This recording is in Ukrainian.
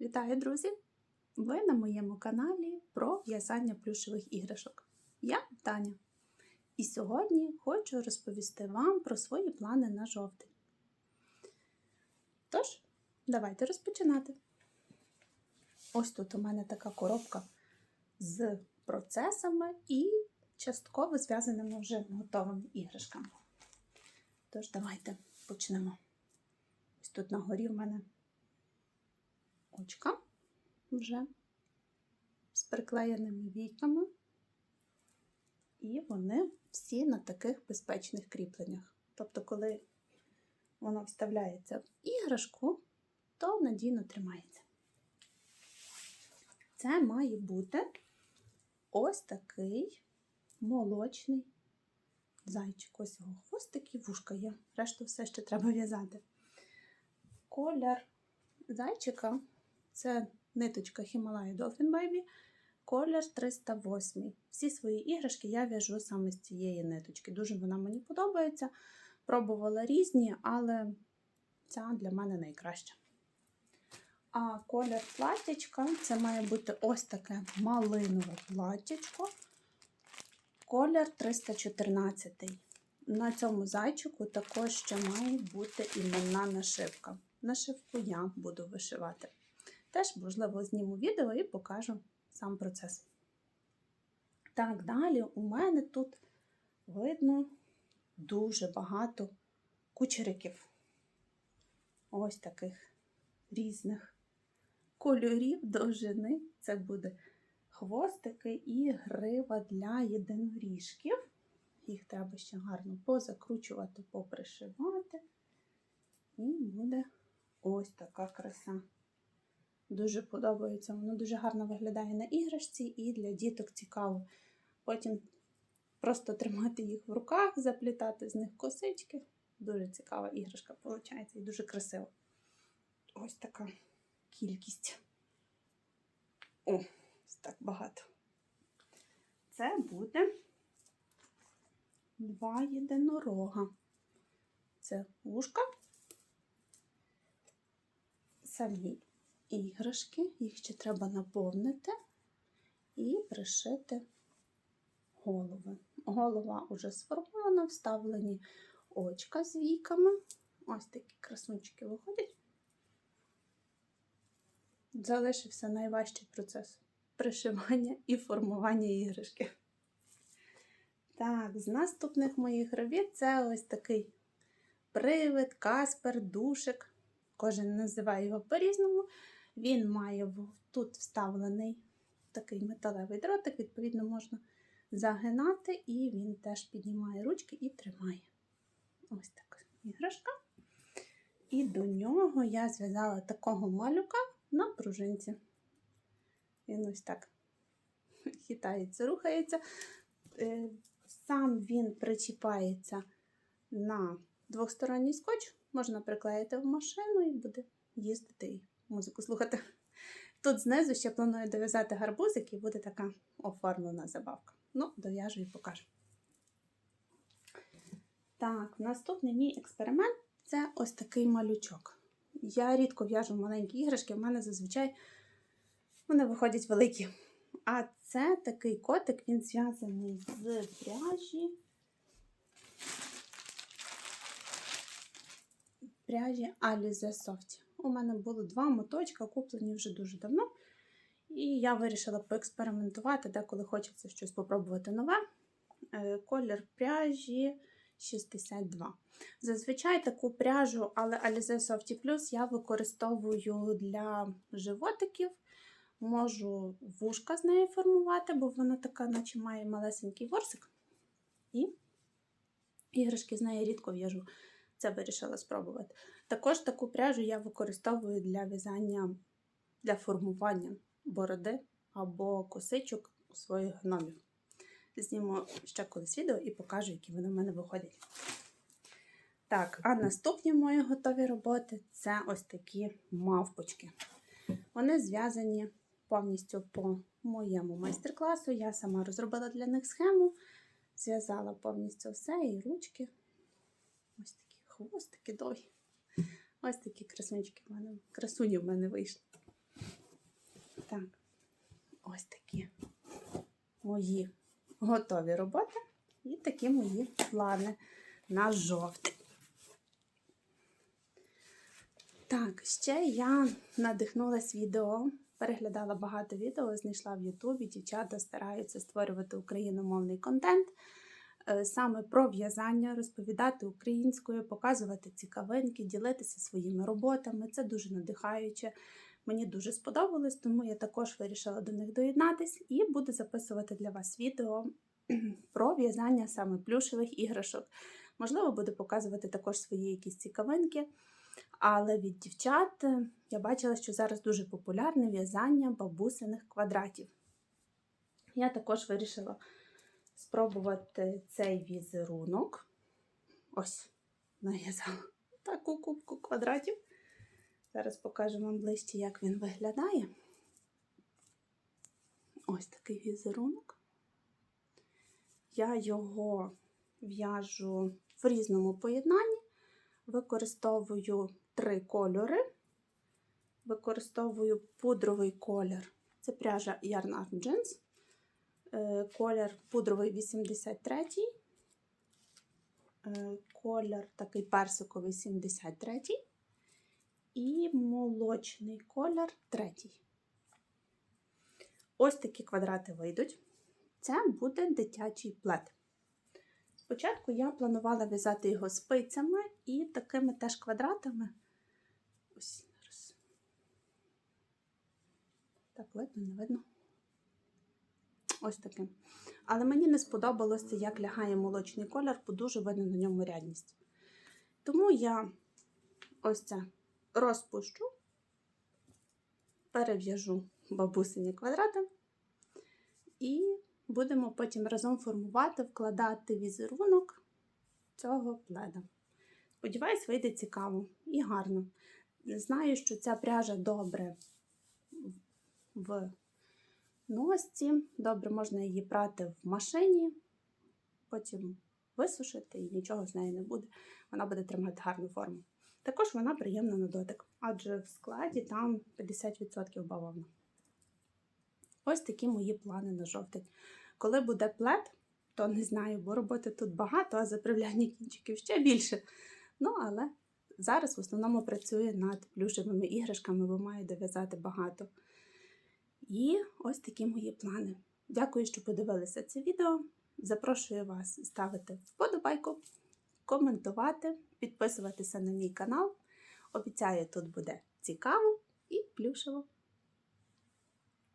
Вітаю, друзі! Ви на моєму каналі про в'язання плюшевих іграшок. Я Таня. І сьогодні хочу розповісти вам про свої плани на жовтень. Тож, давайте розпочинати. Ось тут у мене така коробка з процесами і частково зв'язаними вже готовими іграшками. Тож, давайте почнемо. Ось тут на горі в мене очка вже з приклеєними війками. І вони всі на таких безпечних кріпленнях. Тобто, коли воно вставляється в іграшку, то надійно тримається. Це має бути ось такий молочний зайчик. Ось його хвостик і вушка є. Решту все ще треба в'язати. Колір зайчика це ниточка Himalaya Dolphin Baby, колір 308. Всі свої іграшки я в'яжу саме з цієї ниточки. Дуже вона мені подобається. Пробувала різні, але ця для мене найкраща. А колір платтячка це має бути ось таке малинове платтячко. Колір 314. На цьому зайчику також ще має бути іменна нашивка. Нашивку я буду вишивати. Теж, можливо, зніму відео і покажу сам процес. Так, далі у мене тут видно дуже багато кучериків. Ось таких різних кольорів довжини. Це буде хвостики і грива для єдиноріжків. Їх треба ще гарно позакручувати, попришивати. І буде ось така краса. Дуже подобається, воно дуже гарно виглядає на іграшці і для діток цікаво. Потім просто тримати їх в руках, заплітати з них косички. Дуже цікава іграшка виходить і дуже красива. Ось така кількість. О, так багато. Це буде два єдинорога. Це вушка. Самі іграшки, їх ще треба наповнити і пришити голови. Голова вже сформована, вставлені очка з віками. Ось такі красунчики виходять. Залишився найважчий процес пришивання і формування іграшки. Так, з наступних моїх робіт це ось такий привид, каспер, душик. Кожен називає його по-різному. Він має тут вставлений такий металевий дротик, відповідно, можна загинати, і він теж піднімає ручки і тримає. Ось така іграшка. І до нього я зв'язала такого малюка на пружинці. Він ось так хитається, рухається. Сам він причіпається на двосторонній скотч, можна приклеїти в машину і буде їздити музику слухати. Тут знизу ще планую дов'язати гарбузик і буде така оформлена забавка. Ну, дов'яжу і покажу. Так, наступний мій експеримент це ось такий малючок. Я рідко в'яжу маленькі іграшки, в мене зазвичай вони виходять великі. А це такий котик, він зв'язаний з пряжі. Пряжі Alize Soft. У мене було два моточка, куплені вже дуже давно. І я вирішила поекспериментувати, деколи хочеться щось спробувати нове. Колір пряжі 62. Зазвичай таку пряжу, але Alize Softy Plus я використовую для животиків. Можу вушка з неї формувати, бо вона така, наче має малесенький ворсик. І іграшки з неї рідко в'яжу. Це вирішила спробувати. Також таку пряжу я використовую для в'язання, для формування бороди або косичок у своїх гномів. Зніму ще колись відео і покажу, які вони в мене виходять. Так, а наступні мої готові роботи це ось такі мавпочки. Вони зв'язані повністю по моєму майстер-класу. Я сама розробила для них схему, зв'язала повністю все і ручки. Ось такі хвостики довгі. Ось такі красунчики в мене, красуні в мене вийшли. Так, ось такі мої готові роботи і такі мої плани на жовтий. Так, ще я надихнулась відео, переглядала багато відео, знайшла в Ютубі. Дівчата стараються створювати україномовний контент саме про в'язання, розповідати українською, показувати цікавинки, ділитися своїми роботами. Це дуже надихаюче. Мені дуже сподобалось, тому я також вирішила до них доєднатись і буду записувати для вас відео про в'язання саме плюшевих іграшок. Можливо, буду показувати також свої якісь цікавинки. Але від дівчат е, я бачила, що зараз дуже популярне в'язання бабусиних квадратів. Я також вирішила спробувати цей візерунок. Ось, нав'язала таку кубку квадратів. Зараз покажу вам ближче, як він виглядає. Ось такий візерунок. Я його в'яжу в різному поєднанні. Використовую три кольори. Використовую пудровий колір. Це пряжа Yarn Art Jeans. Е, Колір пудровий 83. Е, Колір такий персиковий 73. І молочний колір третій. Ось такі квадрати вийдуть. Це буде дитячий плед. Спочатку я планувала в'язати його спицями і такими теж квадратами. Ось зараз. Так, видно, не видно. Ось таким. Але мені не сподобалося, як лягає молочний колір, бо дуже видно на ньому рядність. Тому я ось це розпущу, перев'яжу бабусині квадрати і будемо потім разом формувати, вкладати візерунок цього пледа. Сподіваюсь, вийде цікаво і гарно. Знаю, що ця пряжа добре в носці, добре можна її прати в машині, потім висушити і нічого з нею не буде. Вона буде тримати гарну форму. Також вона приємна на дотик, адже в складі там 50% бавовна. Ось такі мої плани на жовтень. Коли буде плед, то не знаю, бо роботи тут багато, а заправляння кінчиків ще більше. Ну, але зараз в основному працюю над плюшевими іграшками, бо маю дов'язати багато. І ось такі мої плани. Дякую, що подивилися це відео. Запрошую вас ставити вподобайку, коментувати, підписуватися на мій канал. Обіцяю, тут буде цікаво і плюшево.